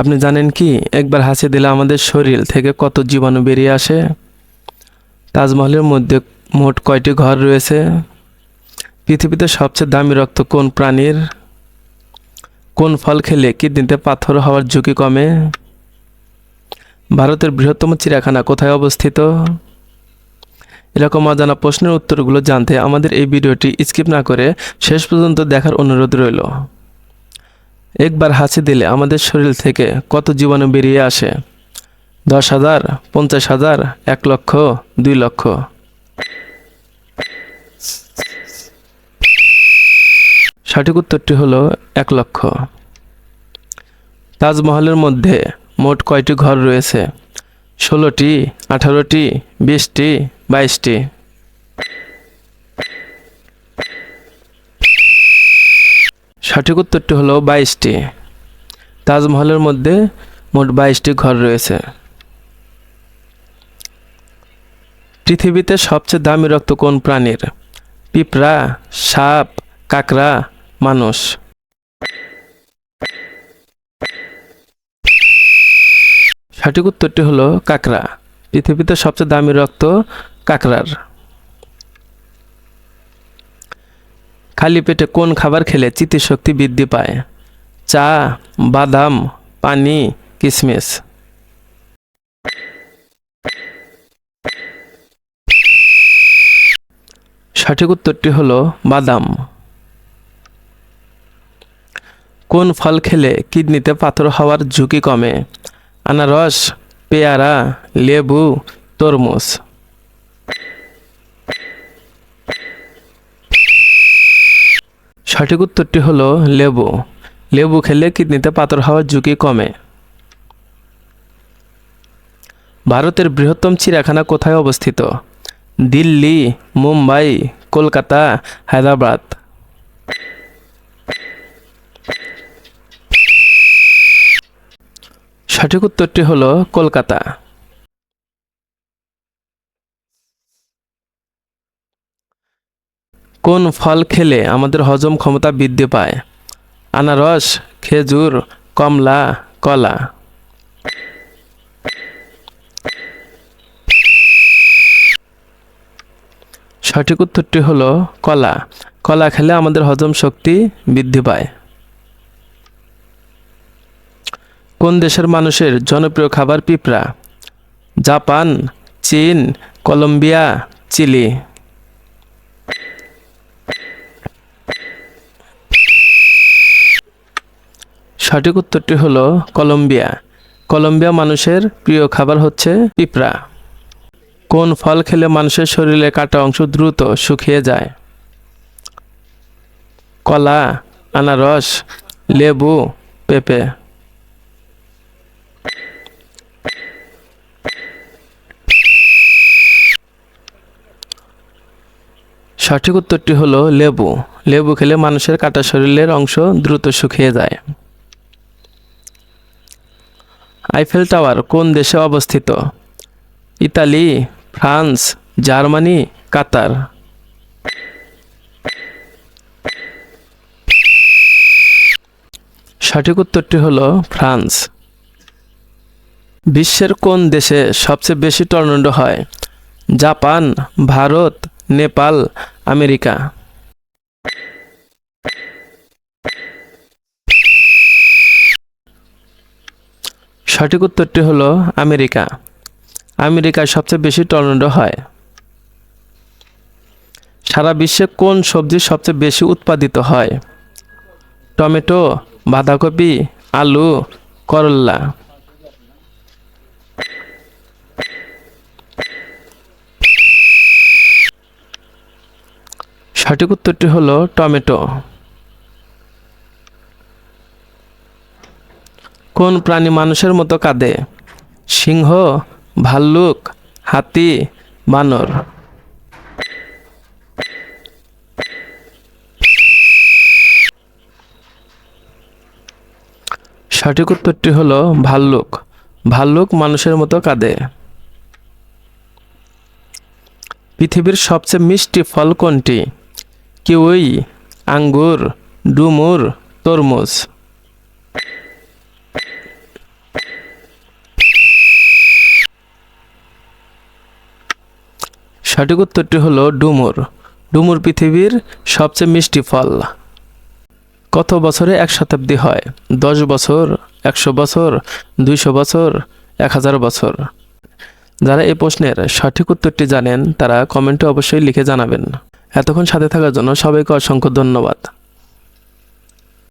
আপনি জানেন কি? একবার হাসি দিলে আমাদের শরীর থেকে কত জীবাণু বেরিয়ে আসে? তাজমহলের মধ্যে মোট কয়টি ঘর রয়েছে? পৃথিবীতে সবচেয়ে দামি রক্ত কোন প্রাণীর? কোন ফল খেলে কিডনিতে পাথর হওয়ার ঝুঁকি কমে? ভারতের বৃহত্তম চিড়িয়াখানা কোথায় অবস্থিত? এরকম অজানা প্রশ্নের উত্তরগুলো জানতে আমাদের এই ভিডিওটি স্কিপ না করে শেষ পর্যন্ত দেখার অনুরোধ রইল। একবার হাসি দিলে আমাদের শরীর থেকে কত জীবাণু বেরিয়ে আসে? দশ হাজার, পঞ্চাশ হাজার, এক লক্ষ, দুই লক্ষ। সঠিক উত্তরটি হলো এক লক্ষ। তাজমহলের মধ্যে মোট কয়টি ঘর রয়েছে? ষোলোটি, আঠারোটি, বিশটি, বাইশটি। সঠিক উত্তরটি হলো বাইশটি। তাজমহলের মধ্যে মোট বাইশটি ঘর রয়েছে। পৃথিবীতে সবচেয়ে দামি রক্ত কোন প্রাণীর? পিঁপড়া, সাপ, কাকড়া, মানুষ। সঠিক উত্তরটি হলো কাকড়া। পৃথিবীতে সবচেয়ে দামি রক্ত কাকড়ার। খালি পেটে কোন খাবার খেলে স্মৃতিশক্তি বৃদ্ধি পায়? চা, বাদাম, পানি কিশমিশ সঠিক উত্তরটি হলো বাদাম। কোন ফল খেলে কিডনিতে পাথর হওয়ার ঝুঁকি কমে? আনারস, পেয়ারা, লেবু, তরমুজ। সঠিক উত্তরটি হলো লেবু। লেবু খেলে কিডনিতে পাথর হওয়ার ঝুঁকি কমে। ভারতের বৃহত্তম চিড়িয়াখানা কোথায় অবস্থিত? দিল্লি, মুম্বাই, কলকাতা, হায়দ্রাবাদ। সঠিক উত্তরটি হলো কলকাতা। কোন ফল খেলে আমাদের হজম ক্ষমতা বৃদ্ধি পায়? আনারস, খেজুর, কমলা, কলা। সঠিক উত্তরটি হলো কলা। কলা খেলে আমাদের হজম শক্তি বৃদ্ধি পায়। কোন দেশের মানুষের জনপ্রিয় খাবার পিঁপড়া? জাপান, চীন, কলম্বিয়া, চিলি। সঠিক উত্তরটি হলো কলম্বিয়া। কলম্বিয়া মানুষের প্রিয় খাবার হচ্ছে পিঁপড়া। কোন ফল খেলে মানুষের শরীরে কাটা অংশ দ্রুত শুকিয়ে যায়? কলা, আনারস, লেবু, পেঁপে। সঠিক উত্তরটি হলো লেবু। লেবু খেলে মানুষের কাটা শরীরের অংশ দ্রুত শুকিয়ে যায়। আইফেল টাওয়ার কোন দেশে অবস্থিত? Italy, France, Germany, Qatar. সঠিক উত্তরটি হলো ফ্রান্স। বিশ্বের কোন দেশে সবচেয়ে বেশি টর্নেডো হয়? Japan, Bharat, Nepal, America. সঠিক উত্তরটি হলো আমেরিকা। আমেরিকায় সবচেয়ে বেশি টর্নেডো হয়। সারা বিশ্বে কোন সবজি সবচেয়ে বেশি উৎপাদিত হয়? টমেটো, বাঁধাকপি, আলু করল্লা সঠিক উত্তরটি হলো টমেটো। কোন প্রাণী মানুষের মতো কাঁদে? সিংহ, ভাল্লুক, হাতি, বানর। সঠিক উত্তরটি হলো ভাল্লুক। ভাল্লুক মানুষের মতো কাঁদে। পৃথিবীর সবচেয়ে মিষ্টি ফল কোনটি? কিউই, আঙ্গুর, ডুমুর, তরমুজ। সঠিক উত্তরটি হলো ডুমুর। ডুমুর পৃথিবীর সবচেয়ে মিষ্টি ফল। কত বছরে এক শতাব্দী হয়? দশ বছর, একশো বছর, দুইশো বছর, এক হাজার বছর? যারা এই প্রশ্নের সঠিক উত্তরটি জানেন, তারা কমেন্টে অবশ্যই লিখে জানাবেন। এতক্ষণ সাথে থাকার জন্য সবাইকে অসংখ্য ধন্যবাদ।